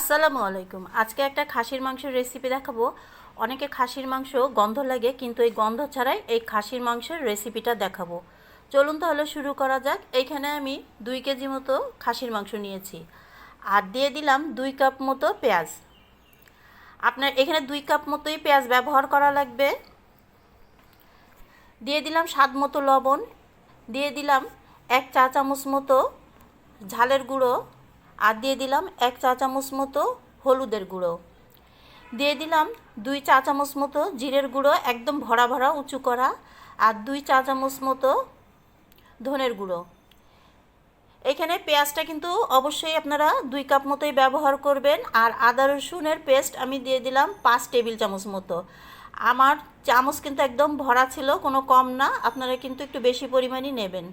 আসসালামু আলাইকুম। আজকে একটা খাসির মাংসের রেসিপি দেখাবো। অনেকে খাসির মাংস গন্ধ লাগে, কিন্তু এই গন্ধ ছাড়াই এই খাসির মাংসের রেসিপিটা দেখাবো। চলুন তাহলে শুরু করা যাক। এইখানে আমি দুই কেজি মতো খাসির মাংস নিয়েছি। আর দিয়ে দিলাম দুই কাপ মতো পেঁয়াজ। আপনার এখানে দুই কাপ মতোই পেঁয়াজ ব্যবহার করা লাগবে। দিয়ে দিলাম স্বাদ মতো লবণ। দিয়ে দিলাম এক চা চামচ মতো ঝালের গুঁড়ো। আর দিয়ে দিলাম এক চা চামচ মতো হলুদের গুঁড়ো। দিয়ে দিলাম দুই চা চামচ মতো জিরের গুঁড়ো, একদম ভরা ভরা, উঁচু করা, আর দুই চা চামচ মতো ধনের গুঁড়ো। এখানে পেঁয়াজটা কিন্তু অবশ্যই আপনারা দুই কাপ মতোই ব্যবহার করবেন, আর আদা রসুনের পেস্ট আমি দিয়ে দিলাম পাঁচ টেবিল চামচ মতো। আমার চামচ কিন্তু একদম ভরা ছিল, কোনো কম না, আপনারা কিন্তু একটু বেশি পরিমাণই নেবেন।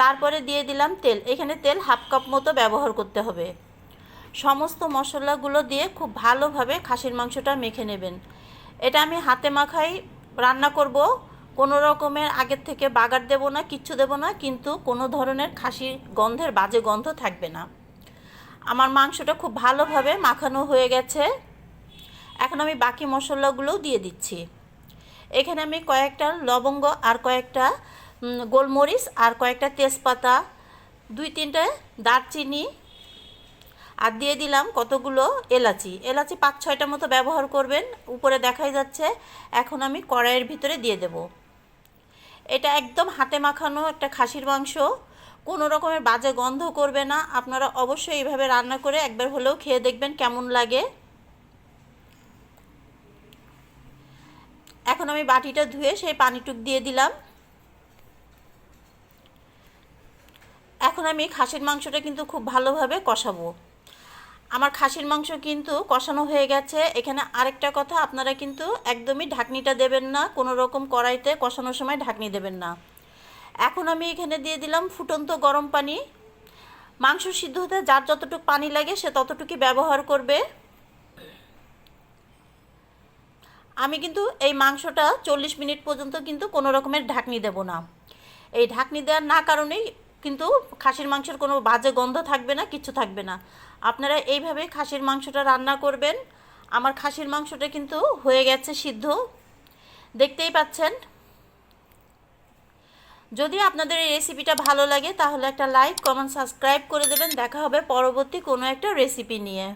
তারপরে দিয়ে দিলাম তেল। এখানে তেল হাফ কাপ মতো ব্যবহার করতে হবে। সমস্ত মশলাগুলো দিয়ে খুব ভালোভাবে খাসির মাংসটা মেখে নেবেন। এটা আমি হাতে মাখাই রান্না করব। কোনো রকমের আগের থেকে বাগার দেব না, কিচ্ছু দেব না, কিন্তু কোনো ধরনের খাসির গন্ধের বাজে গন্ধ থাকবে না। আমার মাংসটা খুব ভালোভাবে মাখানো হয়ে গেছে। এখন আমি বাকি মশলাগুলোও দিয়ে দিচ্ছি। এখানে আমি কয়েকটা লবঙ্গ আর কয়েকটা গোলমরিচ আর কয়েকটা তেজপাতা, দুই তিনটে দারচিনি, আর দিয়ে দিলাম কতগুলো এলাচি। এলাচি পাঁচ ছয়টা মতো ব্যবহার করবেন, উপরে দেখাই যাচ্ছে, এখন আমি কড়াইয়ের ভিতরে দিয়ে দেব। এটা একদম হাতে মাখানো একটা খাসির মাংস, কোনো রকমের বাজে গন্ধ করবে না। আপনারা অবশ্যই এইভাবে রান্না করে একবার হলেও খেয়ে দেখবেন কেমন লাগে। এখন আমি বাটিটা ধুয়ে সেই পানিটুক দিয়ে দিলাম। এখন আমি খাসির মাংসটা কিন্তু খুব ভালোভাবে কষাবো। আমার খাসির মাংস কিন্তু কষানো হয়ে গেছে। এখানে আরেকটা কথা, আপনারা কিন্তু একদমই ঢাকনিটা দেবেন না কোনো রকম কড়াইতে কষানোর সময় ঢাকনি দেবেন না। এখন আমি এখানে দিয়ে দিলাম ফুটন্ত গরম পানি। মাংস সিদ্ধ হতে যার যতটুকু পানি লাগে সে ততটুকুই ব্যবহার করবে। আমি কিন্তু এই মাংসটা চল্লিশ মিনিট পর্যন্ত কিন্তু কোনো রকমের ঢাকনি দেব না। এই ঢাকনি দেওয়ার না কারণেই কিন্তু খাসির মাংসের কোনো বাজে গন্ধ থাকবে না, কিছু থাকবে না। আপনারা এইভাবে খাসির মাংসটা রান্না করবেন। আমার খাসির মাংসটা কিন্তু হয়ে গেছে সিদ্ধ। দেখতেই পাচ্ছেন? যদি আপনাদের এই রেসিপিটা ভালো লাগে, তাহলে একটা লাইক কমেন্ট সাবস্ক্রাইব করে দেবেন। দেখা হবে পরবর্তী কোনো একটা রেসিপি নিয়ে।